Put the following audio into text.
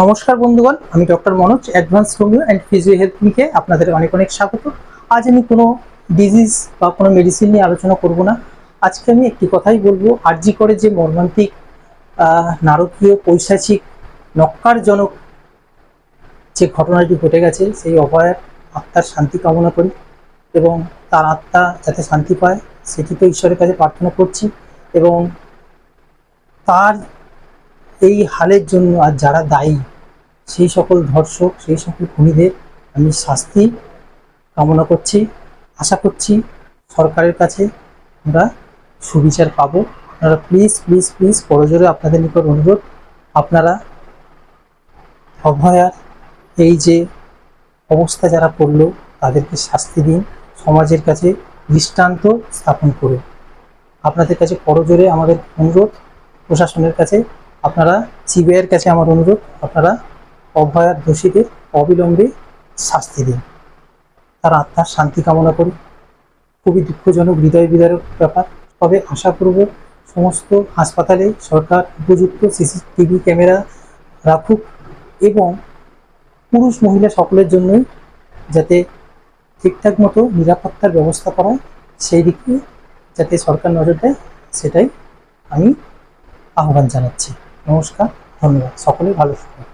নমস্কার বন্ধুগণ, আমি doctor Manoj advance homeo and physio health ক্লিনিকে আপনাদের অনেক অনেক স্বাগত। আজ আমি কোনো ডিজিজ বা কোনো মেডিসিন নিয়ে আলোচনা করব না। আজকে আমি একটি কথাই বলব, আরজি করে যে মর্মান্তিক নারকীয়, পৈশাচিক, নক্কারজনক যে ঘটনাটি ঘটে গেছে, সেই অভয়ার আত্মার শান্তি কামনা করি এবং তার আত্মা যাতে শান্তি পায়, সেটি তো ঈশ্বরের কাছে প্রার্থনা করছি এবং তার এই হালের জন্য আর যারা দায়ী, সেই সকল ধর্ষক, সেই সকল খুনিদের আমি শাস্তি কামনা করছি। আশা করছি সরকারের কাছে আমরা সুবিচার পাবো। আপনারা প্লিজ প্লিজ প্লিজ করজোরে আপনাদের নিকট অনুরোধ, আপনারা অভয়ার এই যে অবস্থা যারা করল, তাদেরকে শাস্তি দিন, সমাজের কাছে দৃষ্টান্ত স্থাপন করুন। আপনাদের কাছে করজোরে আমাদের অনুরোধ, প্রশাসনের কাছে আপনারা সিবিআইয়ের কাছে আমার অনুরোধ, আপনারা অভয়ার দোষীদের অবিলম্বে শাস্তি দিন। তার আত্মার শান্তি কামনা করি। খুবই দুঃখজনক, হৃদয় বিদারক ব্যাপার। তবে আশা করব সমস্ত হাসপাতালে সরকার উপযুক্ত সিসিটিভি ক্যামেরা রাখুক এবং পুরুষ মহিলা সকলের জন্যই যাতে ঠিকঠাক মতো নিরাপত্তার ব্যবস্থা করা সেই দিকে যাতে সরকার নজর দেয়, সেটাই আমি আহ্বান জানাচ্ছি। নমস্কার ধন্যবাদ। সকলেই ভালো থাকুন।